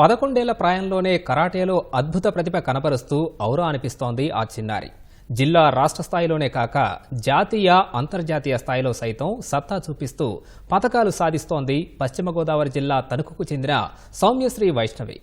పదకొండేళ్ళ ప్రాయంలోనే కరాటేలో అద్భుత ప్రతిభ కనపరుస్తూ ఔరా అనిపిస్తోంది ఆ చిన్నారి. జిల్లా రాష్ట్ర స్థాయిలోనే కాక జాతీయ అంతర్జాతీయ స్థాయిలో సైతం సత్తా చూపిస్తూ పథకాలు సాధిస్తోంది పశ్చిమ గోదావరి జిల్లా తణుకుకు చెందిన సౌమ్యశ్రీ వైష్ణవి.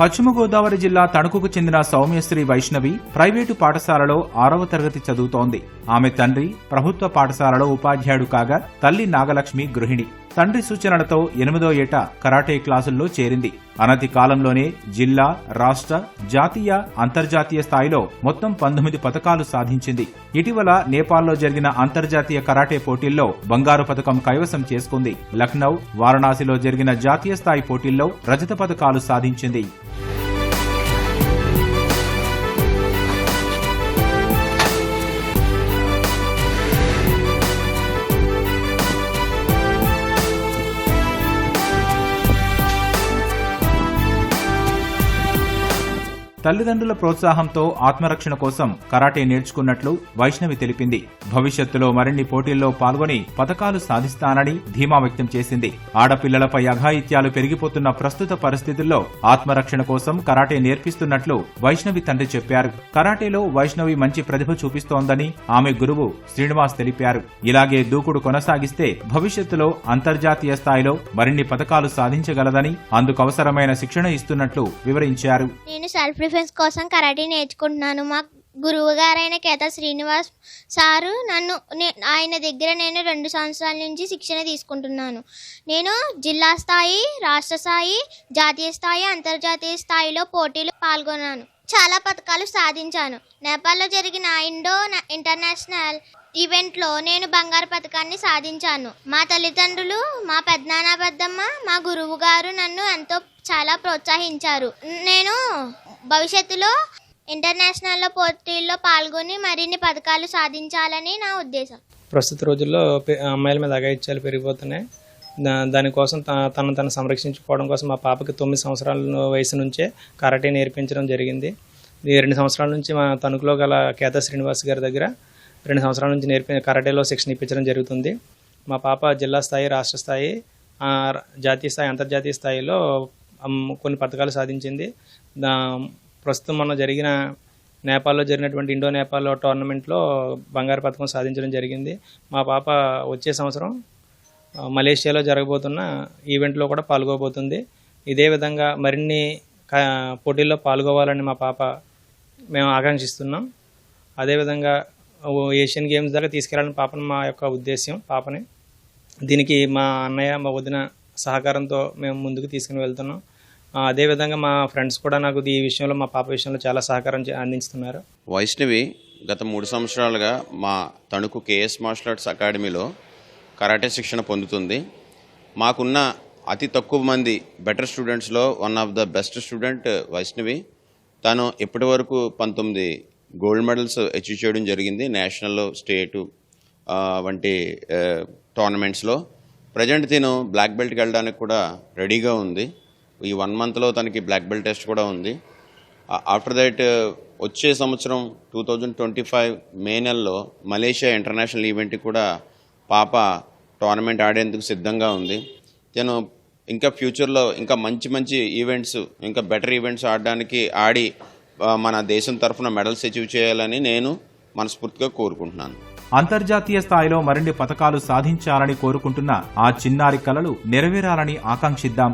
పశ్చిమ గోదావరి జిల్లా తణుకుకు చెందిన సౌమ్యశ్రీ వైష్ణవి ప్రైవేటు పాఠశాలలో ఆరవ తరగతి చదువుతోంది. ఆమె తండ్రి ప్రభుత్వ పాఠశాలలో ఉపాధ్యాయుడు కాగా తల్లి నాగలక్ష్మి గృహిణి. తండ్రి సూచనలతో ఎనిమిదో ఏట కరాటే క్లాసుల్లో చేరింది. అనతి కాలంలోనే జిల్లా రాష్ట్ర జాతీయ అంతర్జాతీయ స్థాయిలో మొత్తం పంతొమ్మిది పథకాలు సాధించింది. ఇటీవల నేపాల్లో జరిగిన అంతర్జాతీయ కరాటే పోటీల్లో బంగారు పథకం కైవసం చేసుకుంది. లక్నౌ వారణాసిలో జరిగిన జాతీయ స్థాయి పోటీల్లో రజత పథకాలు సాధించింది. తల్లిదండ్రుల ప్రోత్సాహంతో ఆత్మరక్షణ కోసం కరాటే నేర్చుకున్నట్లు వైష్ణవి తెలిపింది. భవిష్యత్తులో మరిన్ని పోటీల్లో పాల్గొని పథకాలు సాధిస్తానని ధీమా వ్యక్తం చేసింది. ఆడపిల్లలపై అఘాయిత్యాలు పెరిగిపోతున్న ప్రస్తుత పరిస్థితుల్లో ఆత్మరక్షణ కోసం కరాటే నేర్పిస్తున్నట్లు వైష్ణవి తండ్రి చెప్పారు. కరాటేలో వైష్ణవి మంచి ప్రతిభ చూపిస్తోందని ఆమె గురువు శ్రీనివాస్ తెలిపారు. ఇలాగే దూకుడు కొనసాగిస్తే భవిష్యత్తులో అంతర్జాతీయ స్థాయిలో మరిన్ని పథకాలు సాధించగలదని అందుకు అవసరమైన శిక్షణ ఇస్తున్నట్లు వివరించారు. నేను సెల్ఫ్ డిఫెన్స్ కోసం కరాటే నేర్చుకుంటున్నాను. మా గురువు గారైన కేత శ్రీనివాస్ సారు నన్ను ఆయన దగ్గర నేను రెండు సంవత్సరాల నుంచి శిక్షణ తీసుకుంటున్నాను. నేను జిల్లా స్థాయి రాష్ట్ర స్థాయి జాతీయ స్థాయి అంతర్జాతీయ స్థాయిలో పోటీలు పాల్గొన్నాను. చాలా పథకాలు సాధించాను. నేపాల్లో జరిగిన ఇండో ఇంటర్నేషనల్ ఈవెంట్లో నేను బంగారు పథకాన్ని సాధించాను. మా తల్లిదండ్రులు మా పెద్దనాన్న పెద్దమ్మ మా గురువు గారు నన్ను ఎంతో చాలా ప్రోత్సహించారు. నేను భవిష్యత్తులో ఇంటర్నేషనల్ పోటీల్లో పాల్గొని మరిన్ని పథకాలు సాధించాలని నా ఉద్దేశం. ప్రస్తుత రోజుల్లో అమ్మాయిల మీద అగాయిత్యాలు పెరిగిపోతున్నాయి. దానికోసం త- తను తను సంరక్షించుకోవడం కోసం మా పాపకి తొమ్మిది సంవత్సరాల వయసు నుంచే కరాటే నేర్పించడం జరిగింది. ఈ రెండు సంవత్సరాల నుంచి మా తణుకులో గల కేత శ్రీనివాస్ గారి దగ్గర రెండు సంవత్సరాల నుంచి నేర్పి కరాటేలో శిక్షణ ఇప్పించడం జరుగుతుంది. మా పాప జిల్లా స్థాయి రాష్ట్ర స్థాయి జాతీయ స్థాయి అంతర్జాతీయ స్థాయిలో కొన్ని పథకాలు సాధించింది. ప్రస్తుతం మొన్న జరిగిన నేపాల్లో జరిగినటువంటి ఇండో నేపాల్ టోర్నమెంట్లో బంగారు పథకం సాధించడం జరిగింది. మా పాప వచ్చే సంవత్సరం మలేషియాలో జరగబోతున్న ఈవెంట్లో కూడా పాల్గొబోతుంది. ఇదే విధంగా మరిన్ని పోటీల్లో పాల్గొవాలని మా పాప మేము ఆకాంక్షిస్తున్నాం. అదేవిధంగా ఏషియన్ గేమ్స్ దాకా తీసుకెళ్ళాలని పాపను మా యొక్క ఉద్దేశ్యం పాపని. దీనికి మా అన్నయ్య మా వదిన సహకారంతో మేము ముందుకు తీసుకుని వెళ్తున్నాం. అదేవిధంగా మా ఫ్రెండ్స్ కూడా నాకు ఈ విషయంలో మా పాప విషయంలో చాలా సహకారం చే- అందిస్తున్నారు. వైష్ణవి గత మూడు సంవత్సరాలుగా మా తణుకు కేఎస్ మార్షల్ ఆర్ట్స్ అకాడమీలో కరాటే శిక్షణ పొందుతుంది. మాకున్న అతి తక్కువ మంది better స్టూడెంట్స్లో one of the best student Vaishnavi. తను ఇప్పటి వరకు పంతొమ్మిది గోల్డ్ మెడల్స్ అచీవ్ చేయడం జరిగింది నేషనల్ స్టేటు వంటి టోర్నమెంట్స్లో. ప్రజెంట్ తిను బ్లాక్ బెల్ట్కి వెళ్ళడానికి కూడా రెడీగా ఉంది. ఈ వన్ మంత్లో తనకి బ్లాక్ బెల్ట్ టెస్ట్ కూడా ఉంది. ఆఫ్టర్ దట్ వచ్చే సంవత్సరం two thousand twenty five May నెలలో మలేషియా ఇంటర్నేషనల్ ఈవెంట్కి కూడా పాప టోర్నమెంట్ ఆడేందుకు సిద్ధంగా ఉంది. నేను ఇంకా ఫ్యూచర్లో ఇంకా మంచి మంచి ఈవెంట్స్ ఇంకా బెటర్ ఈవెంట్స్ ఆడడానికి ఆడి మన దేశం తరఫున మెడల్స్ అచీవ్ చేయాలని నేను మనస్ఫూర్తిగా కోరుకుంటున్నాను. అంతర్జాతీయ స్థాయిలో మరిన్ని పథకాలు సాధించాలని కోరుకుంటున్న ఆ చిన్నారి కలలు నెరవేరాలని ఆకాంక్షిద్దాం.